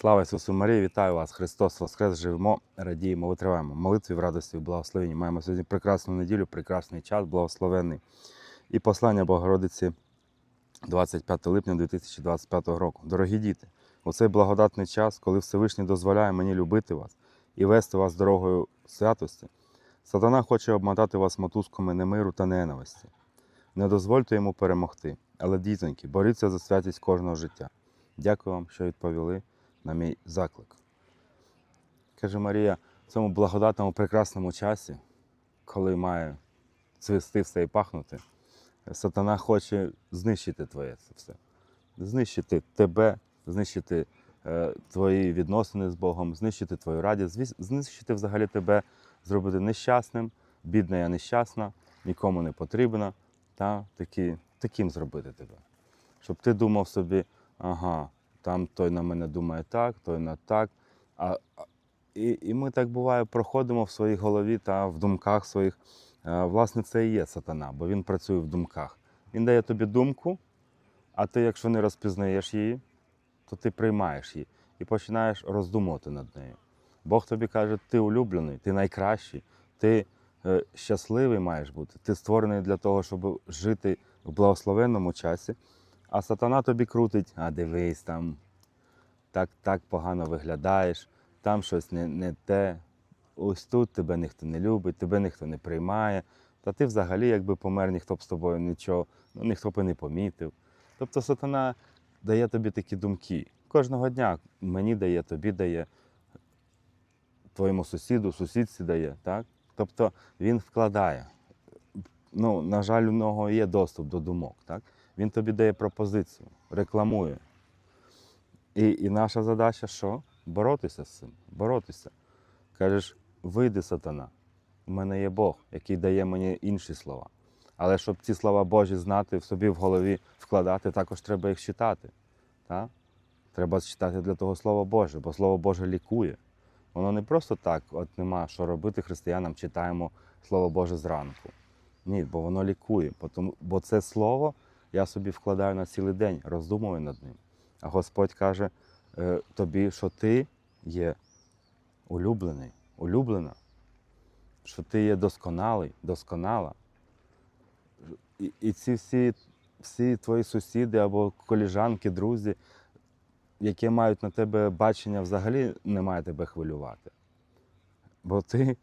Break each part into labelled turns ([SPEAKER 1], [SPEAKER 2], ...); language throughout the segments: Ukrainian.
[SPEAKER 1] Слава Ісусу Марії, вітаю вас! Христос Воскрес! Живемо, радіємо, витриваємо. Молитві в радості, в благословенні. Маємо сьогодні прекрасну неділю, прекрасний час, благословенний. І послання Богородиці 25 липня 2025 року. Дорогі діти, у цей благодатний час, коли Всевишній дозволяє мені любити вас і вести вас дорогою святості, сатана хоче обмотати вас мотузками немиру та ненависті. Не дозвольте йому перемогти, але дітоньки, боріться за святість кожного життя. Дякую вам, що відповіли на мій заклик. Каже Марія, в цьому благодатному прекрасному часі, коли має цвісти все і пахнути, сатана хоче знищити твоє це все. Знищити тебе, знищити е, твої відносини з Богом, знищити твою радість, знищити взагалі тебе, зробити нещасним, бідна я нещасна, нікому не потрібна, та такі, таким зробити тебе. Щоб ти думав собі, ага, там той на мене думає так, той на так. А, і, і ми так буває проходимо в своїй голові та в думках своїх. Е, Власне, це і є сатана, бо він працює в думках. Він дає тобі думку, а ти, якщо не розпізнаєш її, то ти приймаєш її і починаєш роздумувати над нею. Бог тобі каже, ти улюблений, ти найкращий, ти е, щасливий маєш бути, ти створений для того, щоб жити в благословенному часі. А сатана тобі крутить, а дивись там, так, так погано виглядаєш, там щось не, не те. Ось тут тебе ніхто не любить, тебе ніхто не приймає. Та ти взагалі, якби помер, ніхто б з тобою нічого, ну ніхто б не помітив. Тобто сатана дає тобі такі думки. Кожного дня мені дає, тобі дає, твоєму сусіду, сусідці дає. Так? Тобто він вкладає. Ну, на жаль, у нього є доступ до думок. Так? Він тобі дає пропозицію, рекламує. І, і наша задача що? Боротися з цим, боротися. Кажеш, вийди, сатана. У мене є Бог, який дає мені інші слова. Але щоб ці слова Божі знати в собі в голові вкладати, також треба їх читати. Так? Треба читати для того Слово Боже, бо Слово Боже лікує. Воно не просто так, от нема що робити християнам, читаємо Слово Боже зранку. Ні, бо воно лікує. Бо це слово я собі вкладаю на цілий день, роздумую над ним. А Господь каже е, тобі, що ти є улюблений, улюблена, що ти є досконалий, досконала. І, і ці всі, всі твої сусіди або коліжанки, друзі, які мають на тебе бачення, взагалі не має тебе хвилювати. Бо ти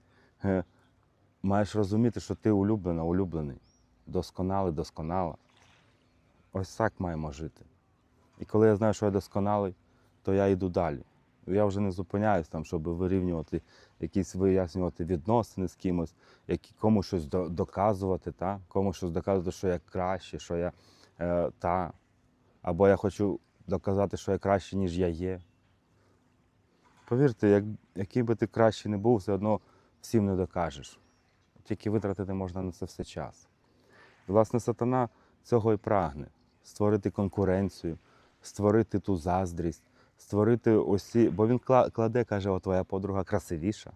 [SPEAKER 1] е, маєш розуміти, що ти улюблена, улюблений, досконалий, досконала. Ось так маємо жити. І коли я знаю, що я досконалий, то я йду далі. Я вже не зупиняюсь там, щоб вирівнювати якісь вияснювати відносини з кимось, які, кому щось до- доказувати, та? кому щось доказувати, що я краще, що я е, та. Або я хочу доказати, що я краще, ніж я є. Повірте, як, який би ти краще не був, все одно всім не докажеш. Тільки витратити можна на це все час. Власне, сатана цього і прагне створити конкуренцію, створити ту заздрість, створити усі. Бо він кладе, каже, о, твоя подруга красивіша.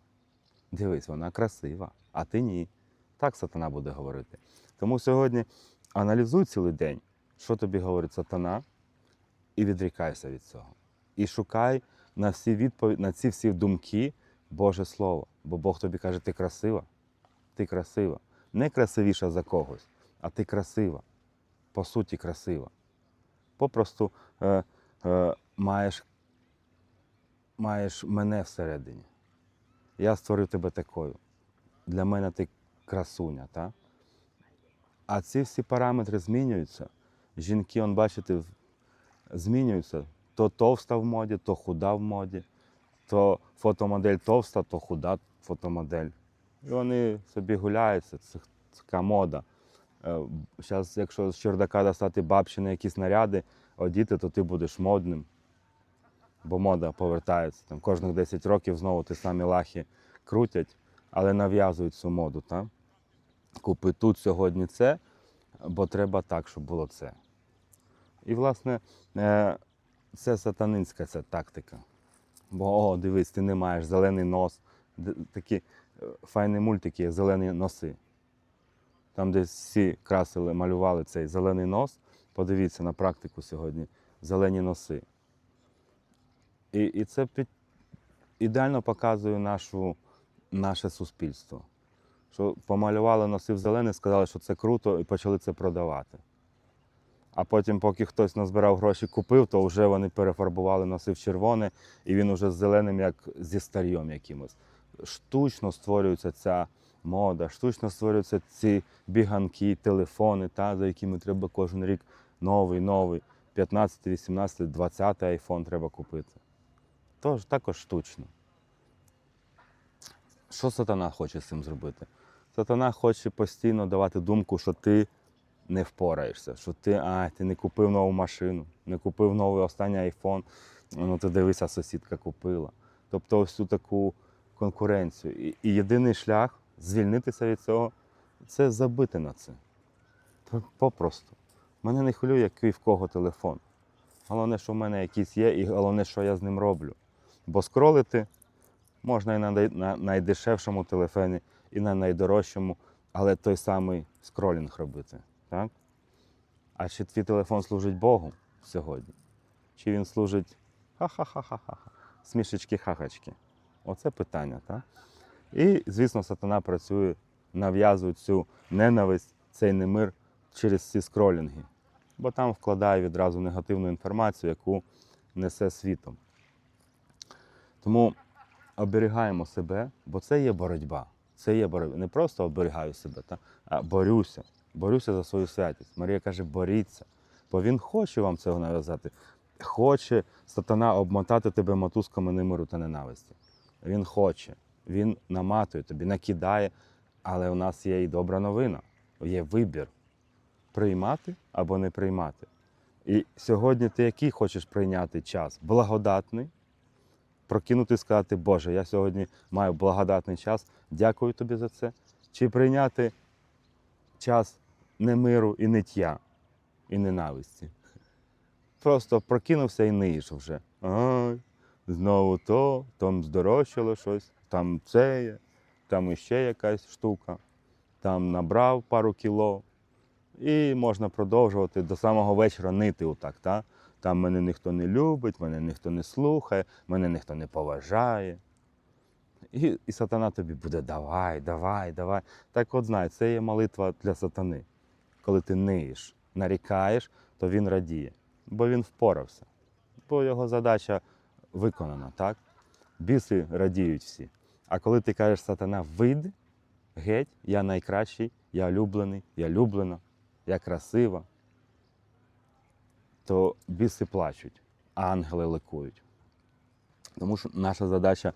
[SPEAKER 1] Дивись, вона красива, а ти ні. Так сатана буде говорити. Тому сьогодні аналізуй цілий день, що тобі говорить сатана, і відрікайся від цього. І шукай на всі відповідь, на ці всі думки Боже Слово. Бо Бог тобі каже, ти красива, ти красива. Не красивіша за когось, а ти красива. По суті, красива. Попросту е, е, маєш, маєш мене всередині. Я створив тебе такою. Для мене ти красуня. Та? А ці всі параметри змінюються. Жінки, он, бачите, змінюються. То товста в моді, то худа в моді, то фотомодель товста, то худа фотомодель. І вони собі гуляються, це така мода. Зараз, якщо з чердака достати бабчини якісь наряди, одіти, то ти будеш модним. Бо мода повертається. Там, кожних 10 років знову ті самі лахи крутять, але нав'язують цю моду. Та? Купи тут сьогодні це, бо треба так, щоб було це. І, власне, е, це сатанинська ця тактика. Бо, о, дивись, ти не маєш зелений нос. Такі е, файні мультики, зелені носи. Там, де всі красили, малювали цей зелений нос. Подивіться на практику сьогодні. Зелені носи. І, і це під, ідеально показує нашу, наше суспільство. Що помалювали носив зелений, сказали, що це круто, і почали це продавати. А потім, поки хтось назбирав гроші, купив, то вже вони перефарбували носив червоне, і він уже з зеленим, як зі старьом якимось. Штучно створюється ця мода, штучно створюються ці біганки, телефони, та, за якими треба кожен рік новий, новий. 15, 18, 20 айфон треба купити. Тож також штучно. Що сатана хоче з цим зробити? Сатана хоче постійно давати думку, що ти не впораєшся, що ти, а, ти не купив нову машину, не купив новий останній айфон, ну ти дивися, сусідка купила. Тобто ось цю таку конкуренцію. І, і єдиний шлях звільнитися від цього це забити на це. Попросту. Мене не хвилює, який в кого телефон. Головне, що в мене якийсь є, і головне, що я з ним роблю. Бо скролити можна і на найдешевшому телефоні, і на найдорожчому, але той самий скролінг робити. Так? А чи твій телефон служить Богу сьогодні? Чи він служить ха-ха-ха-ха-ха, смішечки-хахачки? Оце питання, так? І, звісно, сатана працює, нав'язує цю ненависть, цей немир через ці скролінги. Бо там вкладає відразу негативну інформацію, яку несе світом. Тому оберігаємо себе, бо це є боротьба. Це є боротьба. Не просто оберігаю себе, та, а борюся. Борюся за свою святість. Марія каже, боріться. Бо він хоче вам цього нав'язати. Хоче сатана обмотати тебе мотузками немиру та ненависті. Він хоче, він наматує тобі, накидає, але у нас є і добра новина, є вибір приймати або не приймати. І сьогодні ти який хочеш прийняти час? Благодатний, прокинути і сказати, Боже, я сьогодні маю благодатний час, дякую тобі за це. Чи прийняти час немиру і ниття, і ненависті? Просто прокинувся і ниєш вже. Ой, знову то, там здорожчало щось, там це є, там іще якась штука, там набрав пару кіло. І можна продовжувати до самого вечора нити отак. Та? Там мене ніхто не любить, мене ніхто не слухає, мене ніхто не поважає. І, і сатана тобі буде давай, давай, давай. Так от знай, це є молитва для сатани. Коли ти ниєш, нарікаєш, то він радіє, бо він впорався. Бо його задача виконана, так? Біси радіють всі. А коли ти кажеш сатана, вийди, геть, я найкращий, я улюблений, я люблена, я красива, то біси плачуть, а ангели ликують. Тому що наша задача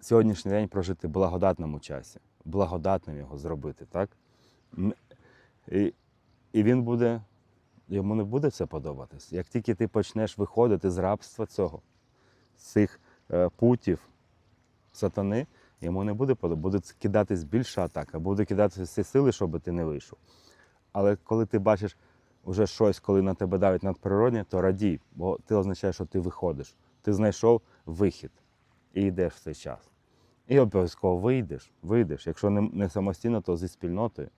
[SPEAKER 1] сьогоднішній день прожити в благодатному часі, благодатним його зробити, так? І, і він буде, йому не буде це подобатись. Як тільки ти почнеш виходити з рабства цього, цих е, путів сатани, йому не буде подобатися, буде кидатись більша атака, буде кидатися всі сили, щоб ти не вийшов. Але коли ти бачиш вже щось, коли на тебе давить надприродне, то радій, бо ти означає, що ти виходиш. Ти знайшов вихід і йдеш в цей час. І обов'язково вийдеш, вийдеш. Якщо не, не самостійно, то зі спільнотою.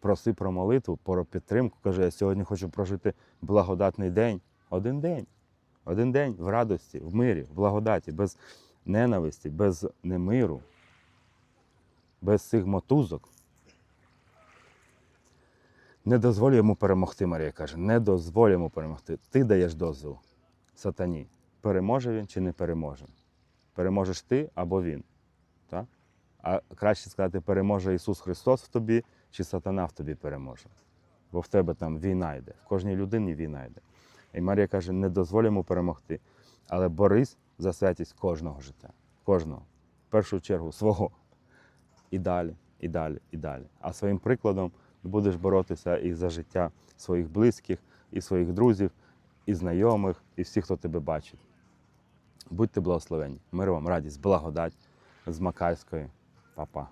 [SPEAKER 1] Проси про молитву, про підтримку. Каже, я сьогодні хочу прожити благодатний день. Один день. Один день в радості, в мирі, в благодаті, без ненависті, без немиру, без цих мотузок. Не дозволь йому перемогти, Марія каже. Не дозволь йому перемогти. Ти даєш дозвіл сатані. Переможе він чи не переможе. Переможеш ти або він. Так? А краще сказати, переможе Ісус Христос в тобі, чи сатана в тобі переможе. Бо в тебе там війна йде, в кожній людині війна йде. І Марія каже, не дозволь йому перемогти, але борись за святість кожного життя. Кожного. В першу чергу свого. І далі, і далі, і далі. А своїм прикладом будеш боротися і за життя своїх близьких, і своїх друзів, і знайомих, і всіх, хто тебе бачить. Будьте благословені. Мир вам, радість, благодать з Макайської. Па-па.